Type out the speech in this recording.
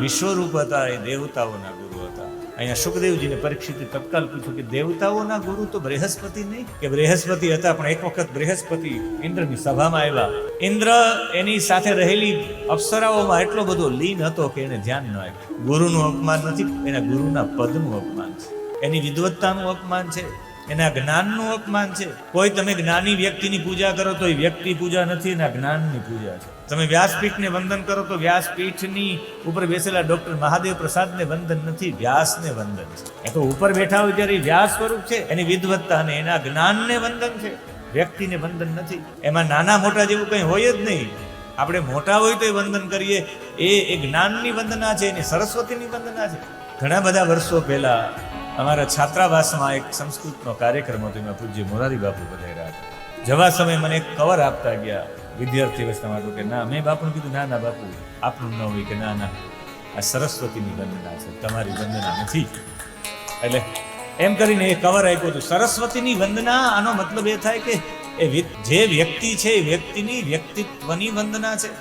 વિશ્વરૂપ હતા, એ દેવતાઓના ગુરુ હતા. અહીંયા સુખદેવજીને પરીક્ષિત તત્કાલ પૂછ્યું કે દેવતાઓના ગુરુ તો બૃહસ્પતિ નહીં? કે બૃહસ્પતિ હતા, પણ એક વખત બૃહસ્પતિ ઇન્દ્રની સભામાં આવ્યા. ઇન્દ્ર એની સાથે રહેલી અપ્સરાઓમાં એટલો બધો લીન હતો કે એને ધ્યાન ન આવ્યું. ગુરુનું અપમાન નથી, એના ગુરુના પદનું અપમાન છે. એની વિદવત્તાનું અપમાન છે. એના જ્ઞાનનું અપમાન છે. કોઈ તમે જ્ઞાની વ્યક્તિની પૂજા કરો તો એ વ્યક્તિ પૂજા નથી, એના જ્ઞાનની પૂજા છે. તમે વ્યાસપીઠને વંદન કરો તો વ્યાસપીઠની ઉપર બેસેલા ડોક્ટર મહાદેવ પ્રસાદને વંદન નથી, વ્યાસને વંદન છે. એ તો ઉપર બેઠા હોય ત્યારે વ્યાસ સ્વરૂપ છે, એની વિદવત્તા અને એના જ્ઞાનને વંદન છે. વ્યક્તિને વંદન નથી. એમાં નાના મોટા જેવું કંઈ હોય જ નહીં. આપણે મોટા હોય તો એ વંદન કરીએ. એ એ જ્ઞાનની વંદના છે, એની સરસ્વતીની વંદના છે. ઘણા બધા વર્ષો પહેલા અમારા છાત્રાવાસમાં એક સંસ્કૃતનો કાર્યક્રમ હતો, એમાં પૂજ્ય મોરારી બાપુ બધા હતા. જવા સમયે મને એક કવર આપતા ગયા વિદ્યાર્થી વસ્તા માટે કે, ના, મેં બાપુને કીધું, ના ના, બાપુ આપણું ન હોય કે, ના ના, આ સરસ્વતીની વંદના છે, તમારી વંદના નથી. એટલે એમ કરીને એ કવર આપ્યું હતું, સરસ્વતીની વંદના, આનો મતલબ એ થાય કે, એ જે વ્યક્તિ છે એ વ્યક્તિની વ્યક્તિત્વની વંદના છે.